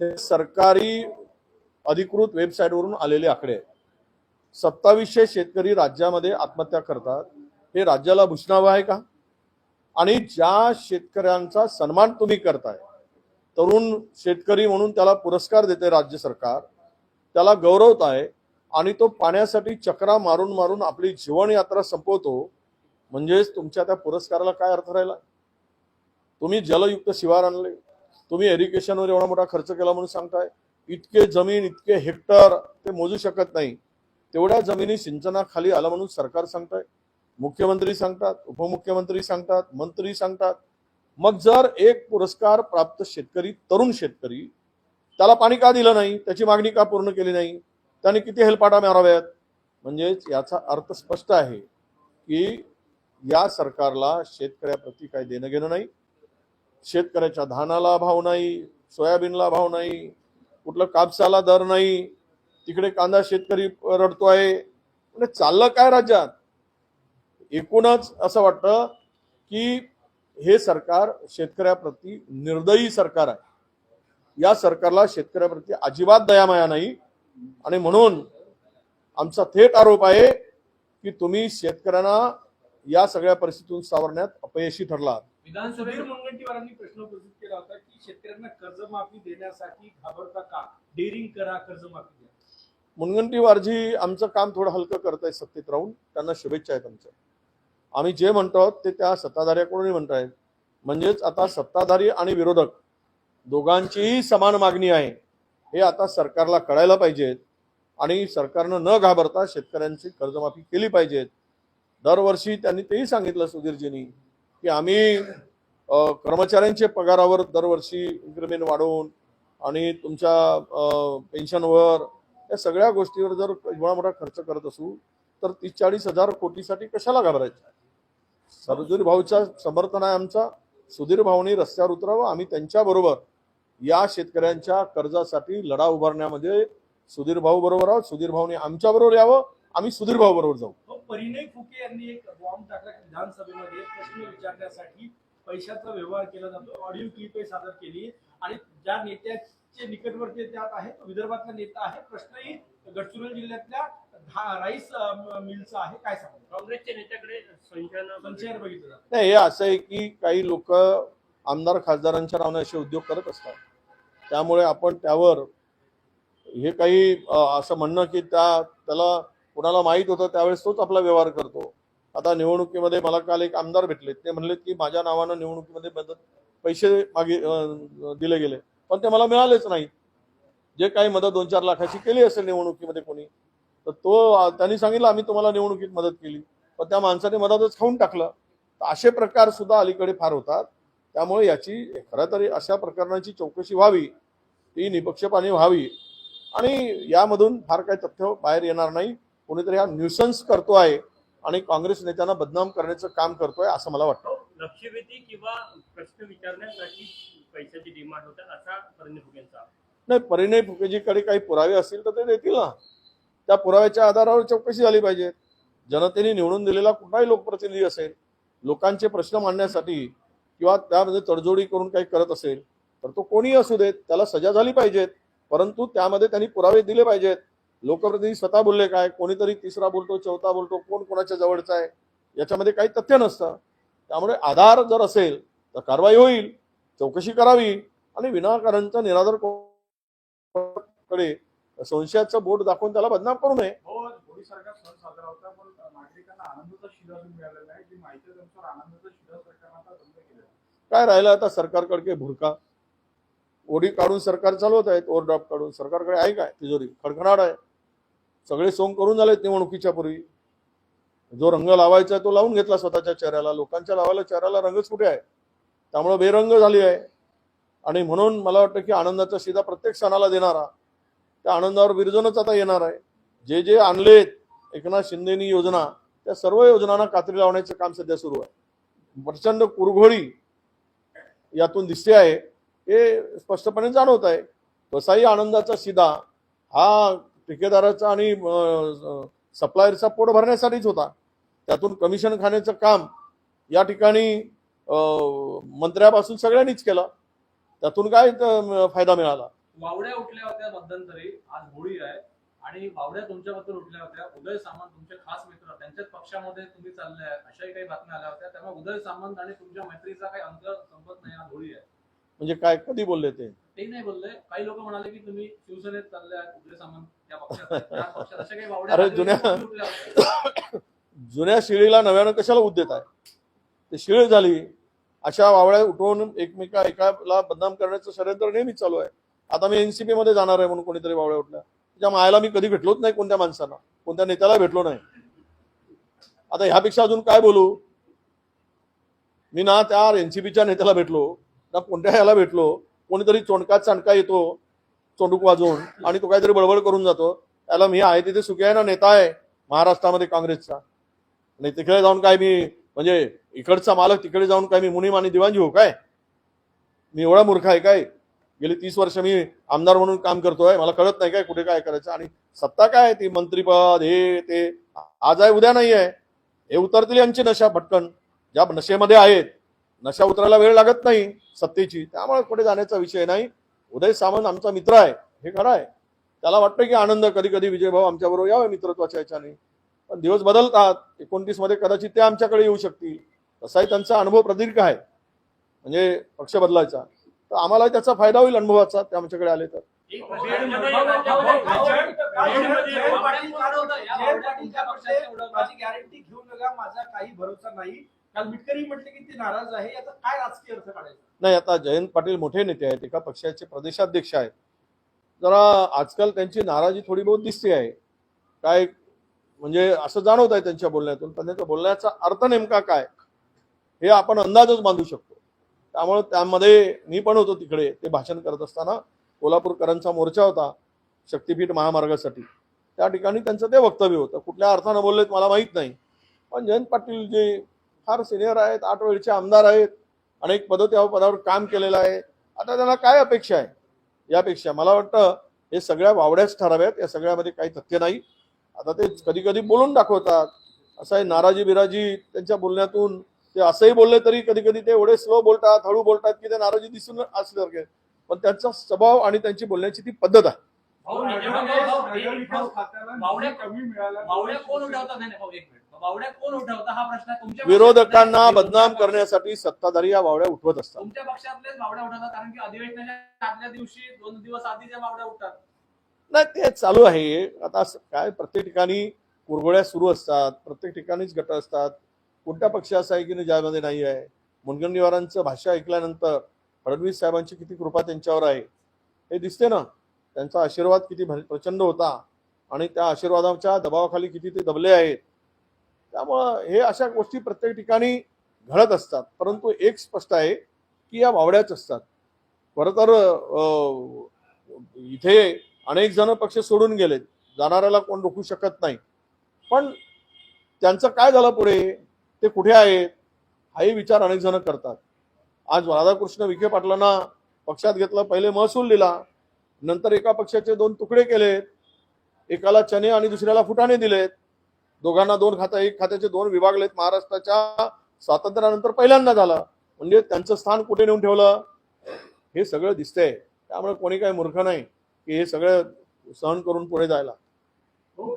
हे सरकारी अधिकृत वेबसाईटवरून आलेले आकडे आहेत. सत्तावीसशे शेतकरी राज्यामध्ये आत्महत्या करतात. हे राज्याला भूषणावं आहे का? आणि ज्या शेतकऱ्यांचा सन्मान तुम्ही करताय तरुण शेतकरी म्हणून त्याला पुरस्कार देते राज्य सरकार त्याला गौरवत आहे आणि तो पाण्यासाठी चक्रा मारून मारून आपली जीवनयात्रा संपवतो म्हणजेच तुमच्या त्या पुरस्काराला काय अर्थ राहिला? तुम्ही जलयुक्त शिवार आणले. तुम्ही एरिगेशनवर एवढा मोठा खर्च केला म्हणून सांगताय. इतके जमीन इतके हेक्टर ते मोजू शकत नाही. तेवढ्या जमिनी सिंचनाखाली आला म्हणून सरकार सांगताय. मुख्यमंत्री सांगतात उपमुख्यमंत्री सांगतात मंत्री सांगतात. मग जर एक पुरस्कार प्राप्त शेतकरी तरुण शेतकरी त्याला पाणी का दिलं नाही? त्याची मागणी का पूर्ण केली नाही? त्याने किती हेलपाटा माराव्यात? म्हणजेच याचा अर्थ स्पष्ट आहे की या सरकारला शेतकऱ्याप्रती काही देणं घेणं नाही. शेतकऱ्याच्या धानाला भाव नाही सोयाबीनला भाव नाही कुठलं कापसाला दर नाही तिकडे कांदा शेतकरी रडतो आहे. म्हणजे चाललं काय राज्यात? एकूणच असं वाटतं की हे सरकार शेतकऱ्याप्रती निर्दयी सरकार आहे. या सरकारला शेतकऱ्याप्रती अजिबात दयामाया नाही. आणि म्हणून आमचा थेट आरोप आहे की तुम्ही शेतकऱ्यांना या सगळ्या परिस्थितीतून सावरण्यात अपयशी ठरलात. विधानसभेत मुनगंटीवारांनी प्रश्न उपस्थित केला होता की शेतकऱ्यांना कर्जमाफी देण्यासाठी घाबरता का? डेअरिंग करा कर्जमाफी द्या. मुनगंटीवारजी आमचं काम थोडं हलकं करत आहे सत्तेत राहून त्यांना शुभेच्छा आहेत आमच्या. आम्ही जे म्हणतो ते त्या सत्ताधाऱ्याकडूनही म्हणतायत म्हणजेच आता सत्ताधारी आणि विरोधक दोघांचीही समान मागणी आहे. हे आता सरकारला कळायला पाहिजेत आणि सरकारनं न घाबरता शेतकऱ्यांची कर्जमाफी केली पाहिजेत. दरवर्षी त्यांनी तेही सांगितलं सुधीरजींनी की आम्ही कर्मचाऱ्यांचे पगारावर दरवर्षी इन्क्रिमेंट वाढवून आणि तुमच्या पेन्शनवर या सगळ्या गोष्टीवर जर एवढा मोठा खर्च करत असू तर तीस चाळीस हजार कोटीसाठी कशाला घाबरायचं? सरजूर भाऊचा समर्थन आहे आमचा सुधीर भाऊनी रस्त्यावर उतरावं आम्ही त्यांच्याबरोबर या शेतकऱ्यांच्या कर्जासाठी लढा उभारण्यामध्ये सुधीर भाऊ बरोबर आहोत सुधीर भाऊनी आमच्याबरोबर यावं आम्ही सुधीर भाऊ बरोबर जाऊ. हो, परिणय फुके यांनी एक बॉम्ब टाकला की विधानसभेमध्ये प्रश्न विचारण्यासाठी पैशाचा व्यवहार केला जातो. ऑडिओ क्लिप सादर केली. आणि ज्या नेत्याचे निकटवर्ती त्यात आहे तो विदर्भातला नेता आहे. प्रश्नही गडचिरोली जिल्ह्यातल्या धा- राईस मिलचा आहे. काय सांगू? काँग्रेसच्या नेत्याकडे बघितलं जातं. नाही हे असं आहे की काही लोक आमदार खासदारांच्या नावाने असे उद्योग करत असतात. त्यामुळे आपण त्यावर हे काही असं म्हणणं की त्या त्याला कुणाला माहीत होतं त्यावेळेस तोच आपला व्यवहार करतो. आता निवडणुकीमध्ये मला काल एक आमदार भेटले ते म्हणले की माझ्या नावानं निवडणुकीमध्ये मदत पैसे मागे दिले गेले. पण ते मला मिळालेच नाही जे काही मदत दोन चार लाखाची केली असेल निवडणुकीमध्ये कोणी तर तो त्यांनी सांगितलं आम्ही तुम्हाला निवडणुकीत मदत केली. पण त्या माणसाने मदतच खाऊन टाकलं. तर असे प्रकार सुद्धा अलीकडे फार होतात. त्यामुळे याची खरं तरी अशा प्रकरणाची चौकशी व्हावी ती निपक्षपाने व्हावी. आणि यामधून फार काही तथ्य बाहेर येणार नाही. कोणीतरी हा न्यूसन्स करतो आहे आणि काँग्रेस नेत्यांना बदनाम करण्याचं काम करतोय असं मला वाटतं. लक्षवेधी किंवा प्रश्न विचारण्यासाठी पैशाची डिमांड होते असा परिणय फुकेंचा. नाही परिणय फुकेजीकडे काही पुरावे असतील तर ते देतील ना. त्या पुराव्याच्या आधारावर चौकशी झाली पाहिजे. जनतेने निवडून दिलेला कुठलाही लोकप्रतिनिधी असेल लोकांचे प्रश्न मांडण्यासाठी किंवा त्यामध्ये तडजोडी करून काही करत असेल तर तो कोणीही असू देत त्याला सजा झाली पाहिजेत. परंतु त्यामध्ये त्यांनी पुरावे दिले पाहिजेत. लोकप्रतिनिधी स्वतः बोलले काय? कोणीतरी तिसरा बोलतो चौथा बोलतो कोण कोणाच्या जवळचा आहे? याच्यामध्ये काही तथ्य नसतं. त्यामुळे आधार जर असेल तर कारवाई होईल चौकशी करावी आणि विनाकारणचा निराधारकडे संशयाचं बोट दाखवून त्याला बदनाम करू नये. हो काय राहिलं आता सरकारकडे भुरका? ओढी काढून सरकार चालवत आहेत ओव्हरड्राफ्ट काढून. सरकारकडे आहे काय? तिजोरी खडखडाट आहे. सगळे सोंग करून झालेत निवडणुकीच्या पूर्वी. जो रंग लावायचा तो लावून घेतला स्वतःच्या चेहऱ्याला. लोकांच्या लावायला चेहऱ्याला रंगच कुठे आहे? त्यामुळं बेरंग झाली आहे. आणि म्हणून मला वाटतं की आनंदाचा शिदा प्रत्येक सणाला देणारा त्या आनंदावर विरजनच आता येणार आहे. जे जे आणलेत एकनाथ शिंदेनी योजना त्या सर्व योजनांना कात्री लावण्याचं काम सध्या सुरू आहे. प्रचंड कुरघोडी यातून दिसते आहे. हे स्पष्टपणे जाणवत आहे. तसाही आनंदाचा शिदा हा ठेकेदाराचा आणि सप्लायरचा पोट भरण्यासाठीच होता. त्यातून कमिशन खाण्याचं काम या ठिकाणी मंत्र्यापासून सगळ्यांनीच केलं. त्यातून काय फायदा मिळाला? वावड्या उठल्या होत्या मध्यंतरी. आज होळी आहे. आणि वावड्या तुमच्याबद्दल उठल्या होत्या. उदय सामंत तुमचे खास मित्र त्यांच्याच पक्षामध्ये तुम्ही चालले आहे. अशाही काही बातम्या आल्या होत्या. त्यामुळे उदय सामंत आणि तुमच्या मैत्रीचा काही अंत संपत नाही. आज होळी आहे. म्हणजे काय कधी बोलले ते? ते नाही बोलले. काही लोक म्हणाले की तुम्ही शिवसेनेत चालले आहेत उदय सामंत त्या पक्षात आहेत, त्या पक्षात अशा काही वावड्या अरे जुन्या- उठल्या होत्या. जुन्या शिळीला नव्यानं कशाला उद्देत आहे ते शिळ झाली. अशा वावळ्या उठवून एकमेका एकाला बदनाम करण्याचं षडयंत्र नेहमीच चालू आहे. आता मी एनसीपी मध्ये जाणार आहे म्हणून कोणीतरी वावळ्या उठल्या. त्याच्या मायाला मी कधी भेटलोच नाही कोणत्या माणसाला कोणत्या नेत्याला भेटलो नाही. आता ह्यापेक्षा अजून काय बोलू? मी ना त्या एनसीपीच्या नेत्याला भेटलो. ना कोणत्या ह्याला भेटलो कोणीतरी चोंडका चांडका येतो चोंडूक वाजवून आणि तो काहीतरी बडबड करून जातो. त्याला मी आहे तिथे सुखी आहे ना नेता आहे महाराष्ट्रामध्ये काँग्रेसचा. आणि तिकडे जाऊन काय मी म्हणजे इकडचा मालक तिकडे जाऊन काय मी मुनीम आणि दिवाणजी हो काय? मी एवढा मूर्ख आहे काय? गेली तीस वर्ष मी आमदार म्हणून काम करतोय मला कळत नाही काय कुठे काय करायचं. आणि सत्ता काय ती? मंत्रीपद हे ते. आज आहे उद्या नाही आहे हे उतरतील यांची नशा भटकन ज्या नशेमध्ये आहेत नशा उतरायला वेळ लागत नाही सत्तेची. त्यामुळे कुठे जाण्याचा विषय नाही. उदय सामंत आमचा मित्र आहे. हे खरं आहे. त्याला वाटतं की आनंद कधी कधी विजयभाऊ आमच्याबरोबर यावे मित्रत्वाच्या याच्याने पण दिवस बदलतात. एकोणतीसमध्ये कदाचित ते आमच्याकडे येऊ शकतील. तसाही त्यांचा अनुभव प्रदीर्घ आहे. म्हणजे पक्ष बदलायचा. तर आम्हाला त्याचा फायदा होईल अनुभवाचा. ते आमच्याकडे आले तर. माझी गॅरंटी घेऊ नका. माझा काही भरोसा नाही. काल मिटकरी म्हटले की ते नाराज आहे याचा काय राजकीय अर्थ काढायचा? नाही आता जयंत पाटील मोठे नेते आहेत एका पक्षाचे प्रदेशाध्यक्ष आहेत. जरा आजकाल त्यांची नाराजी थोडी बहुत दिसते आहे. काय म्हणजे असं जाणवत आहे त्यांच्या बोलण्यातून पण त्यांच्या बोलण्याचा अर्थ नेमका काय? हे आपण अंदाजच बांधू शकतो. त्यामुळे त्यामध्ये मी पण होतो तिकडे ते भाषण करत असताना कोल्हापूरकरांचा मोर्चा होता शक्तीपीठ महामार्गासाठी. त्या ठिकाणी त्यांचं ते वक्तव्य होतं. कुठल्या अर्थानं बोललेत मला माहीत नाही. पण जयंत पाटील जे फार सिनियर आहेत आठ वेळचे आमदार आहेत अनेक पद त्या पदावर काम केलेलं आहे. आता त्यांना काय अपेक्षा आहे? यापेक्षा मला वाटतं हे सगळ्या वावड्याच ठराव्यात या सगळ्यामध्ये काही तथ्य नाही. आता ते कधी कधी बोलून दाखवतात. असं आहे नाराजी बिराजी त्यांच्या बोलण्यातून ते असंही बोलले तरी कधी कधी ते एवढे स्लो बोलतात हळू बोलतात की ते नाराजी दिसून असल्यासारखे. पण त्यांचा स्वभाव आणि त्यांची बोलण्याची ती पद्धत आहे. भाऊ, बावड्या- कमी मिळाला बावड्या कोण नाही नाही, भाऊ एक मिनिट. बावड्या कोण हा प्रश्न. तुमच्या विरोधकांना बदनाम करण्यासाठी सत्ताधारी या वावड्या उठवत असतात. तुमच्या पक्षातलेच बावड्या उठवतात कारण की अधिवेशनाच्या आदल्या दिवशी दोन दिवस आधी त्या बावड्या उठतात. नाही ते चालू आहे. आता काय प्रत्येक ठिकाणी कुरघोड्या सुरू असतात प्रत्येक ठिकाणीच गट असतात. कोणत्या पक्ष असा आहे की ज्यामध्ये नाही आहे? मुनगंटीवारांचं भाषा ऐकल्यानंतर फडणवीस साहेबांची किती कृपा त्यांच्यावर आहे? हे दिसते ना? त्यांचा आशीर्वाद किती प्रचंड होता. आणि त्या आशीर्वादाच्या दबावाखाली किती ते दबले आहेत. त्यामुळं हे अशा गोष्टी प्रत्येक ठिकाणी घडत असतात. परंतु एक स्पष्ट आहे की या वावड्याच असतात. खरं तर इथे अनेक जण पक्ष सोडून गेलेत. जाणाऱ्याला कोण रोखू शकत नाही. पण त्यांचं काय झालं पुढे? ते कुठे आहेत? हाही विचार अनेक जण करतात. आज राधाकृष्ण विखे पाटलांना पक्षात घेतलं पहिले महसूल दिला. नंतर एका पक्षाचे दोन तुकडे केलेत. एकाला चने आणि दुसऱ्याला फुटाणे दिलेत. दोघांना दोन खाता एक खात्याचे दोन विभागलेत महाराष्ट्राच्या स्वातंत्र्यानंतर पहिल्यांदा झालं. म्हणजे त्यांचं स्थान कुठे नेऊन ठेवलं? हे सगळं दिसतंय. त्यामुळे कोणी काही मूर्ख नाही की हे सगळं सहन करून पुढे जायला. हो,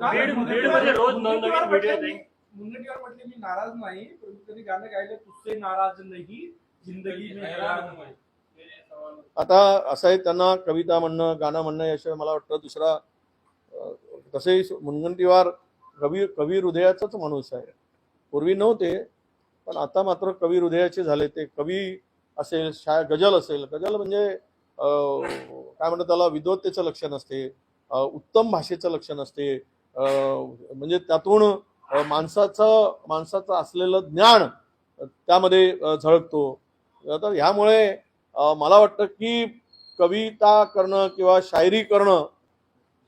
मुनगंटीवार म्हटले मी- नाराज नाही परंतु त्यांनी गाणं गायलं तुझसे नाराज नाही जिंदगी. आता असं आहे त्यांना कविता म्हणणं गाणं म्हणणं याशिवाय मला वाटतं दुसरा तसे मुनगंटीवार कवी कवी हृदयाचाच माणूस आहे. पूर्वी नव्हते पण आता मात्र कवी हृदयाचे झाले ते. कवी असेल शाय गजल असेल. गजल म्हणजे काय म्हणतात त्याला विद्वत्तेचं लक्षण असते उत्तम भाषेचं लक्षण असते. म्हणजे त्यातून माणसाचं माणसाचं असलेलं ज्ञान त्यामध्ये झळकतो. तर ह्यामुळे मला वाटतं की कविता करणं किंवा शायरी करणं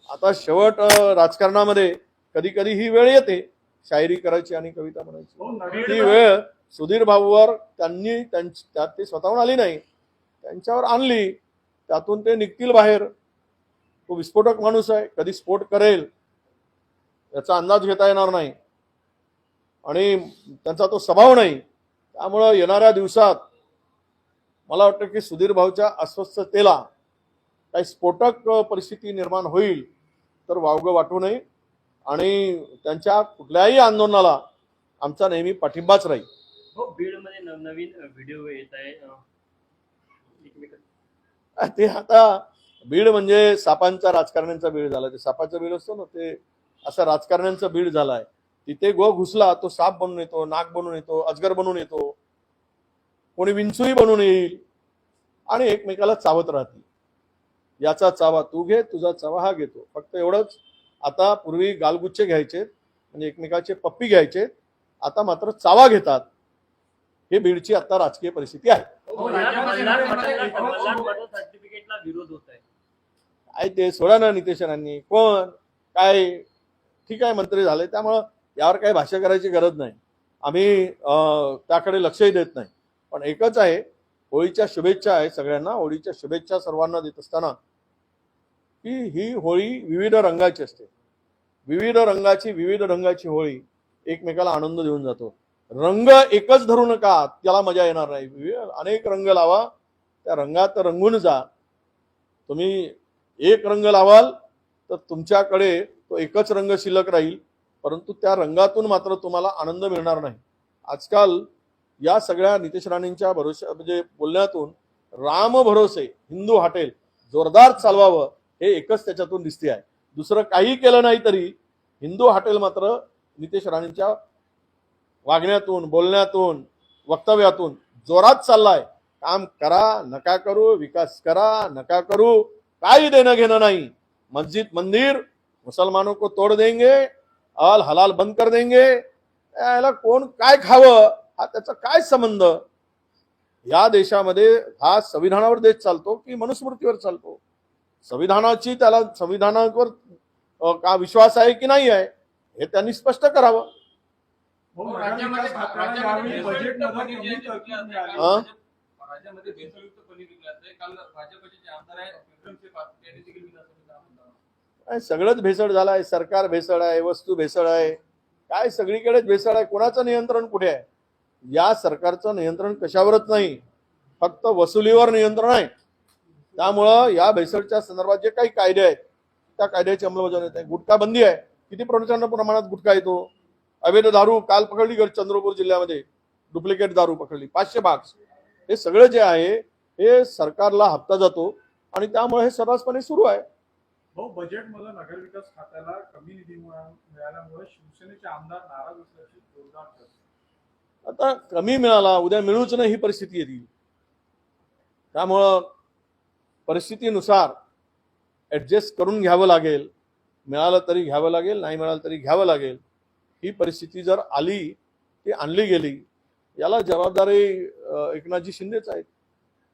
आता शेवट राजकारणामध्ये कधी कधी ही वेळ येते शायरी करायची आणि कविता म्हणायची. हो, विकास- वेळ सुधीर भाऊवर त्यांनी त्यांची त्यात ती स्वतःहून आली नाही. त्यांच्यावर आणली त्यातून ते निघतील बाहेर. तो विस्फोटक माणूस आहे कधी स्फोट करेल याचा अंदाज घेता येणार नाही. आणि त्यांचा तो स्वभाव नाही. त्यामुळं येणाऱ्या दिवसात मला वाटतं की सुधीर भाऊच्या अस्वस्थतेला काही स्फोटक परिस्थिती निर्माण होईल तर वावगं वाटू नये. आणि त्यांच्या कुठल्याही आंदोलनाला आमचा नेहमी पाठिंबाच राहील. हो बीडमध्ये नवनवीन व्हिडिओ येत आहे ते आता बीड म्हणजे सापांचा राजकारण्यांचा बीड झाला. ते सापाचा बीड असतो ना ते असं राजकारण्यांचा बीड झालाय. तिथे गो घुसला तो साप बनून येतो नाग बनून येतो अजगर बनून येतो. कोणी विंचूही बनून येईल आणि एकमेकाला चावत राहतील. याचा चावा तू घे तुझा चावा हा घेतो. फक्त एवढंच. आता पूर्वी गालगुच्छे घ्यायचे म्हणजे एकमेकाचे पप्पी घ्यायचे. आता मात्र चावा घेतात. हे बीडची आता राजकीय परिस्थिती आहे. विरोध होत ते सोडा ना नितेशनांनी कोण? काय? ठीक आहे मंत्री झाले. त्यामुळं यावर काही भाष्य करायची गरज नाही. आम्ही त्याकडे लक्षही देत नाही. पण एकच आहे होळीच्या शुभेच्छा आहे सगळ्यांना होळीच्या शुभेच्छा सर्वांना देत असताना की ही होळी विविध रंगाची असते. विविध रंगाची विविध रंगाची होळी एकमेकाला आनंद देऊन जातो. रंग एकच धरू नका त्याला मजा येणार नाही. विविध अनेक रंग लावा त्या रंगात रंगून जा. तुम्ही एक रंग लावाल तर तुमच्याकडे तो एकच रंग शिल्लक राहील परंतु त्या रंगातून मात्र तुम्हाला आनंद मिळणार नाही. आजकाल या सगळ्या नितेश राणेंच्या भरोशा म्हणजे बोलण्यातून राम भरोसे हिंदू हॉटेल जोरदार चालवावं हे एकच त्याच्यातून दिसते आहे. दुसरं काही केलं नाही तरी हिंदू हॉटेल मात्र नितेश राणेंच्या वागण्यातून बोलण्यातून वक्तव्यातून जोरात चाललाय. काम करा नका करू विकास करा नका करू काही देणं घेणं नाही. मस्जिद मंदिर मुसलमानों को तोड़ देंगे अल हलाल बंद कर देंगे. याला कोण काय खावं? हा त्याचा काय संबंध? या देशामध्ये हा संविधानावर देश चालतो की मनुस्मृतीवर चालतो? संविधानाची त्याला संविधानावर का विश्वास आहे की नाही आहे हे त्यांनी स्पष्ट करावं. हो, सगळंच भेसळ झालं आहे सरकार भेसळ आहे वस्तू भेसळ आहे. काय सगळीकडेच भेसळ आहे? कोणाचं नियंत्रण कुठे आहे? या सरकारचं नियंत्रण कशावरच नाही फक्त वसुलीवर नियंत्रण आहे. त्यामुळं या भेसळच्या संदर्भात जे काही कायदे आहेत त्या कायद्याची अंमलबजावणी होत आहे. गुटखा बंदी आहे. किती प्रचंड प्रमाणात गुटखा येतो. अवैध दारू काल पकडली गड चंद्रपूर जिल्ह्यामध्ये. डुप्लिकेट दारू पकडली. पाचशे बाक्स. हे सगळं जे आहे हे सरकारला हप्ता जातो आणि त्यामुळे हे सर्रासपणे सुरू आहे. भाऊ बजेटमध्ये नगरविकास खात्याला कमी निधी मिळाल्यामुळे शिवसेनेचे आमदार नाराज असल्याची जोरदार चर्चा आता कमी मिळाला उद्या मिळूच नाही ही परिस्थिती येतील त्यामुळं परिस्थितीनुसार ॲडजस्ट करून घ्यावं लागेल. मिळालं तरी घ्यावं लागेल नाही मिळालं तरी घ्यावं लागेल. ही परिस्थिती जर आली ती आणली गेली याला जबाबदारी एकनाथजी शिंदेच आहेत.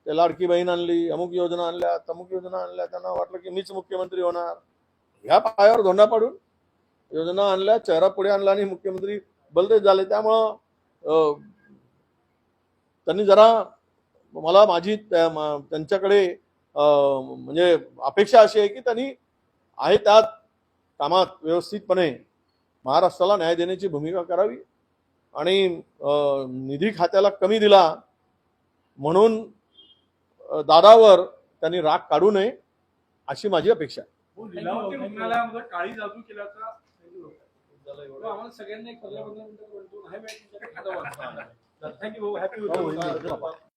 ते लाडकी बहीण आणली अमुक योजना आणल्या तमुक योजना आणल्या त्यांना वाटलं की मीच मुख्यमंत्री होणार. ह्या पायावर धोंडा पाडून योजना आणल्या चेहरा पुढे आणला आणि मुख्यमंत्री बलदेश झाले. त्यामुळं त्यांनी जरा मला माझी त्यांच्याकडे म्हणजे अपेक्षा अशी आहे की त्यांनी आहे त्यात कामात व्यवस्थितपणे महाराष्ट्राला न्याय देण्याची भूमिका करावी आणि निधी खात्याला कमी दिला म्हणून दादावर त्यांनी राग काढू नये अशी माझी अपेक्षा आहे. केल्याचा हो, आम्हाला सगळ्यांना एक पंधरा पंधरा मिनिटं थँक्यू हॅपी